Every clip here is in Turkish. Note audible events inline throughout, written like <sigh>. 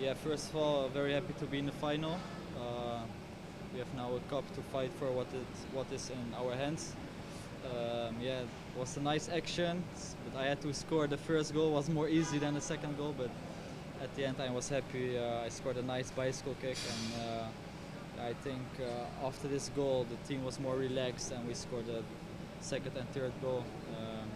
Yeah, first of all, very happy to be in the final. Uh, we have now a cup to fight for what it what is in our hands. Um, yeah, it was a nice action, but I had to score. The first goal It was more easy than the second goal, but at the end I was happy. Uh, I scored a nice bicycle kick, and uh, I think uh, after this goal the team was more relaxed, and we scored the second and third goal. Um,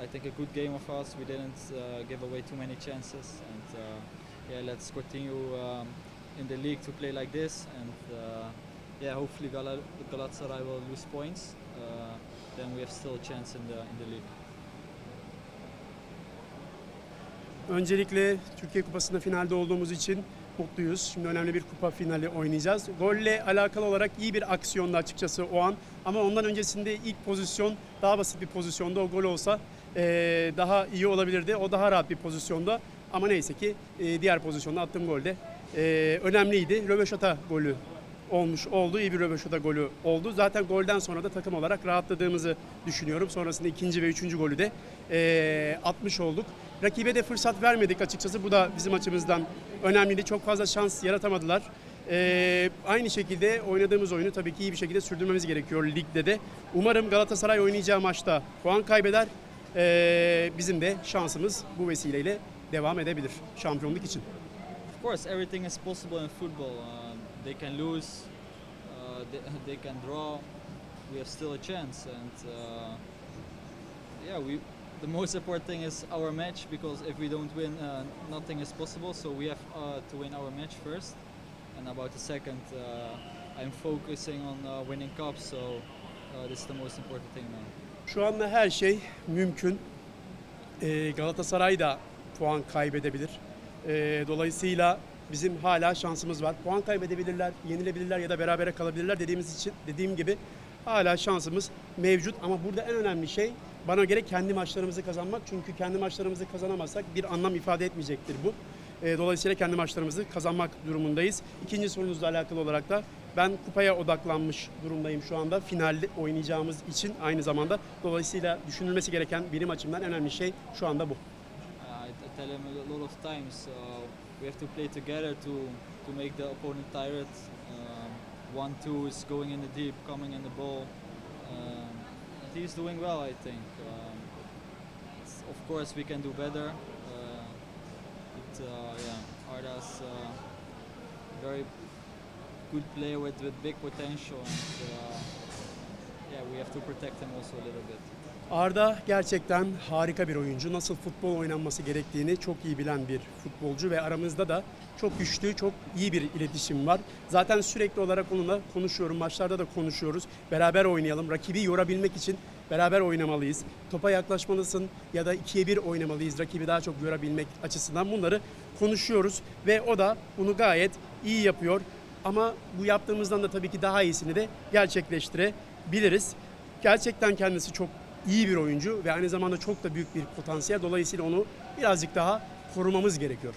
I think a good game of us. We didn't uh, give away too many chances, and uh, yeah, let's continue um, in the league to play like this, and uh, yeah, hopefully Gal- Galatasaray will lose points. Uh, then we have still a chance in the in the league. Öncelikle Türkiye Kupası'nda finalde olduğumuz için mutluyuz. Şimdi önemli bir kupa finali oynayacağız. Golle alakalı olarak iyi bir aksiyonda açıkçası o an. Ama ondan öncesinde ilk pozisyon daha basit bir pozisyonda o gol olsa eee, daha iyi olabilirdi. O daha rahat bir pozisyonda. Ama neyse ki eee, diğer pozisyonda attığım gol de eee, önemliydi. Röveşata golü olmuş oldu. İyi bir röveşata golü oldu. Zaten golden sonra da takım olarak rahatladığımızı düşünüyorum. Sonrasında ikinci ve üçüncü golü de eee, atmış olduk. Rakibe de fırsat vermedik açıkçası. Bu da bizim açımızdan önemliydi. Çok fazla şans yaratamadılar. Eee, aynı şekilde oynadığımız oyunu tabii ki iyi bir şekilde sürdürmemiz gerekiyor ligde de. Umarım Galatasaray oynayacağı maçta puan kaybeder. Eee, bizim de şansımız bu vesileyle devam edebilir şampiyonluk için. Of course, everything is possible in football. Um, they can lose, uh, they, <laughs> they can draw. We have still a chance, and uh, yeah, we. The most important thing is our match because if we don't win, uh, nothing is possible. So we have uh, to win our match first, and about the second, uh, I'm focusing on uh, winning cups. So uh, this is the most important thing now. Şu anda her şey mümkün. Ee, Galatasaray da puan kaybedebilir. Ee, dolayısıyla bizim hala şansımız var. Puan kaybedebilirler, yenilebilirler ya da berabere kalabilirler dediğimiz için dediğim gibi hala şansımız mevcut. Ama burada en önemli şey bana göre kendi maçlarımızı kazanmak. Çünkü kendi maçlarımızı kazanamazsak bir anlam ifade etmeyecektir bu. Ee, Dolayısıyla kendi maçlarımızı kazanmak durumundayız. İkinci sorunuzla alakalı olarak da ben kupaya odaklanmış durumdayım şu anda. Finalde oynayacağımız için aynı zamanda. Dolayısıyla düşünülmesi gereken benim açımdan önemli şey şu anda bu. Tell him a lot of times we have to play together to to make the opponent tired. Um, one two is going in the deep, coming in the ball. Um, he's doing well, I think. Um, of course, we can do better. Uh, but uh, yeah, Arda's uh, very good player with, with big potential, and uh, yeah, we have to protect him also a little bit. Arda gerçekten harika bir oyuncu. Nasıl futbol oynanması gerektiğini çok iyi bilen bir futbolcu ve aramızda da çok güçlü, çok iyi bir iletişim var. Zaten sürekli olarak onunla konuşuyorum. Maçlarda da konuşuyoruz. Beraber oynayalım. Rakibi yorabilmek için beraber oynamalıyız. Topa yaklaşmalısın ya da ikiye bir oynamalıyız. Rakibi daha çok yorabilmek açısından bunları konuşuyoruz ve o da bunu gayet iyi yapıyor. Ama bu yaptığımızdan da tabii ki daha iyisini de gerçekleştirebiliriz. Gerçekten kendisi çok iyi bir oyuncu ve aynı zamanda çok da büyük bir potansiyel. Dolayısıyla onu birazcık daha korumamız gerekiyor.